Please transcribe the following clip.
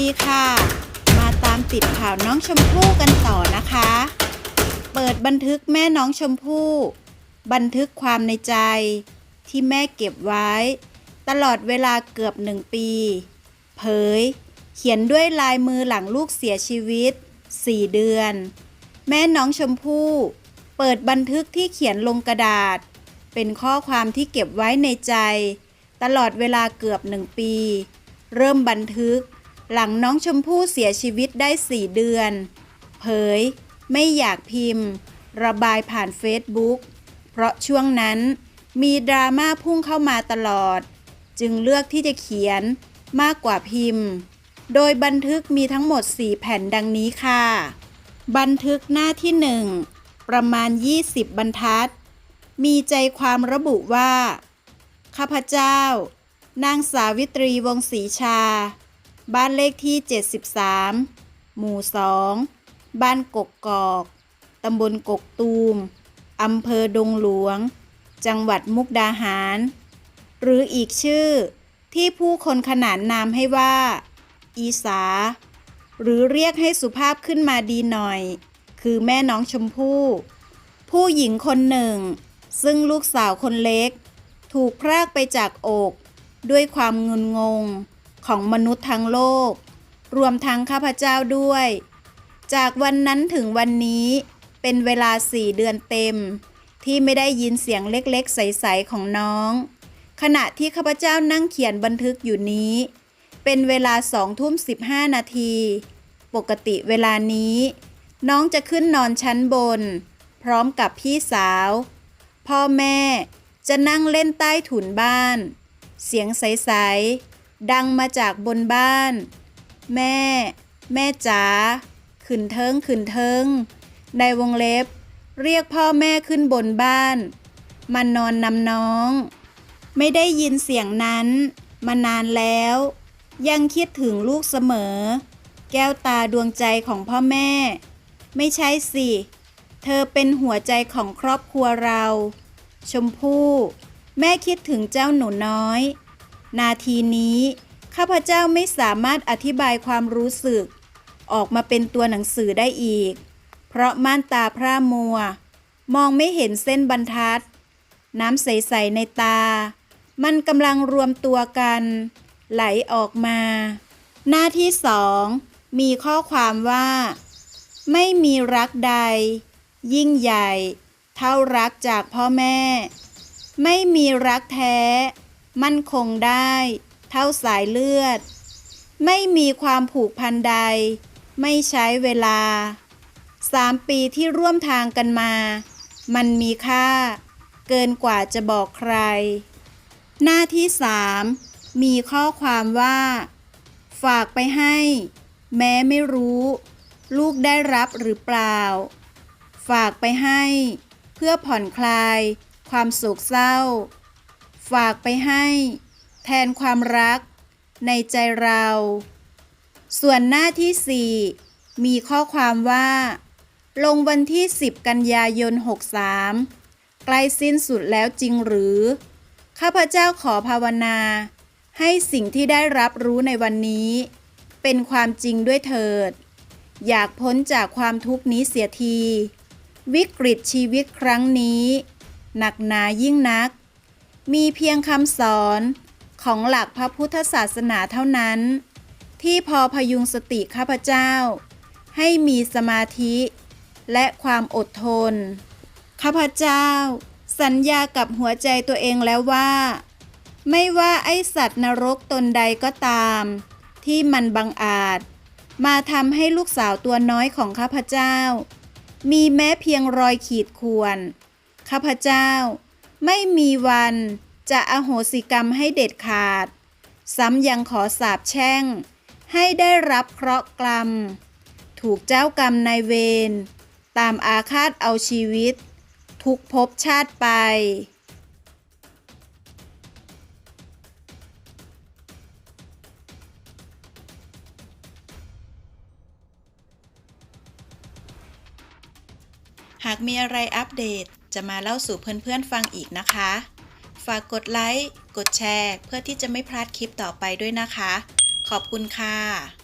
ดีค่ะ มาตามติดข่าวน้องชมพู่กันต่อนะคะ เปิดบันทึกแม่น้องชมพู่ บันทึกความในใจ ที่แม่เก็บไว้ ตลอดเวลาเกือบหนึ่งปี เผย เขียนด้วยลายมือหลังลูกเสียชีวิต 4 เดือน แม่น้องชมพู่ เปิดบันทึกที่เขียนลงกระดาษ เป็นข้อความที่เก็บไว้ในใจ ตลอดเวลาเกือบหนึ่งปีเริ่มบันทึก หลังน้องชมพู่เสียชีวิตได้สี่เดือน เผย ไม่อยากพิมพ์ ระบายผ่านเฟซบุ๊กเพราะช่วงนั้นมีดราม่าพุ่งเข้ามาตลอด จึงเลือกที่จะเขียนมากกว่าพิมพ์ โดยบันทึกมีทั้งหมด 4 แผ่นดังนี้ค่ะ บันทึกหน้าที่ 1 ประมาณ 20 บรรทัด มีใจความระบุว่า ข้าพเจ้า นางสาวิตรีวงศรีชา บ้านเลขที่ 73 หมู่ 2 บ้านกกกอก ตำบลกกตูม อำเภอดงหลวง จังหวัดมุกดาหาร หรืออีกชื่อที่ผู้คนขนานนามให้ว่า อีสา หรือเรียกให้สุภาพขึ้นมาดีหน่อย คือแม่น้องชมพู่ ผู้หญิงคนหนึ่ง ซึ่งลูกสาวคนเล็ก ถูกพรากไปจากอก ด้วยความงุนงง ของมนุษย์ทั้งโลก รวมทั้งข้าพเจ้าด้วย จากวันนั้นถึงวันนี้เป็นเวลาสี่เดือนเต็ม ที่ไม่ได้ยินเสียงเล็กๆ ใส ๆ ของน้อง ขณะที่ข้าพเจ้านั่งเขียนบันทึกอยู่นี้ เป็นเวลาสองทุ่มสิบห้านาที ปกติเวลานี้ น้องจะขึ้นนอนชั้นบน พร้อมกับพี่สาว พ่อแม่จะนั่งเล่นใต้ถุนบ้าน เสียงใส ๆ ดังมาจากบนบ้าน แม่ แม่จ๋าขึ้นเทิงขึ้นเทิง ในวงเล็บ เรียกพ่อแม่ขึ้นบนบ้านมานอนนำน้อง ไม่ได้ยินเสียงนั้น มานานแล้ว ยังคิดถึงลูกเสมอ แก้วตาดวงใจของพ่อแม่ ไม่ใช่สิ เธอเป็นหัวใจของครอบครัวเรา ชมพู่ แม่คิดถึงเจ้าหนูน้อย นาทีนี้ ข้าพเจ้าไม่สามารถอธิบายความรู้สึก ออกมาเป็นตัวหนังสือได้อีก เพราะม่านตาพร่ามัว มองไม่เห็นเส้นบรรทัด น้ำใส ๆ ในตา มันกำลังรวมตัวกัน ไหลออกมา หน้าที่สองมีข้อความว่า ไม่มีรักใด ยิ่งใหญ่ เท่ารักจากพ่อแม่ ไม่มีรักแท้ มั่นคงได้ เท่าสายเลือด ไม่มีความผูกพันใด ไม่ใช้เวลาสามปีที่ร่วมทางกันมา มันมีค่า เกินกว่าจะบอกใคร หน้าที่สามมีข้อความว่า ฝากไปให้ แม้ไม่รู้ ลูกได้รับหรือเปล่า ฝากไปให้ เพื่อผ่อนคลาย ความโศกเศร้า ฝากไปให้แทนความรักในใจเรา ส่วนหน้าที่สี่มีข้อความว่า ลงวันที่ 10 กันยายน 63 ใกล้สิ้นสุดแล้วจริงหรือ ข้าพเจ้าขอภาวนา ให้สิ่งที่ได้รับรู้ในวันนี้ เป็นความจริงด้วยเถิด อยากพ้นจากความทุกข์นี้เสียที วิกฤตชีวิตครั้งนี้ หนักหนายิ่งนัก มีเพียงคำสอนของหลักพระพุทธศาสนาเท่านั้น ที่พอพยุงสติข้าพเจ้า ให้มีสมาธิและความอดทน ข้าพเจ้า สัญญากับหัวใจตัวเองแล้วว่า ไม่ว่าไอสัตว์นรกตนใดก็ตาม ที่มันบังอาจ มาทำให้ลูกสาวตัวน้อยของข้าพเจ้า มีแม้เพียงรอยขีดข่วน ข้าพเจ้า ไม่มีวันจะอโหสิกรรมให้เด็ดขาด ซ้ำยังขอสาบแช่ง ให้ได้รับเคราะห์กรรม ถูกเจ้ากรรมนายเวร ตามอาฆาตเอาชีวิต ทุกภพชาติไป หากมีอะไรอัปเดต จะมาเล่าสู่เพื่อนๆฟังอีกนะคะ ฝากกดไลค์ กดแชร์ เพื่อที่จะไม่พลาดคลิปต่อไปด้วยนะคะ ขอบคุณค่ะ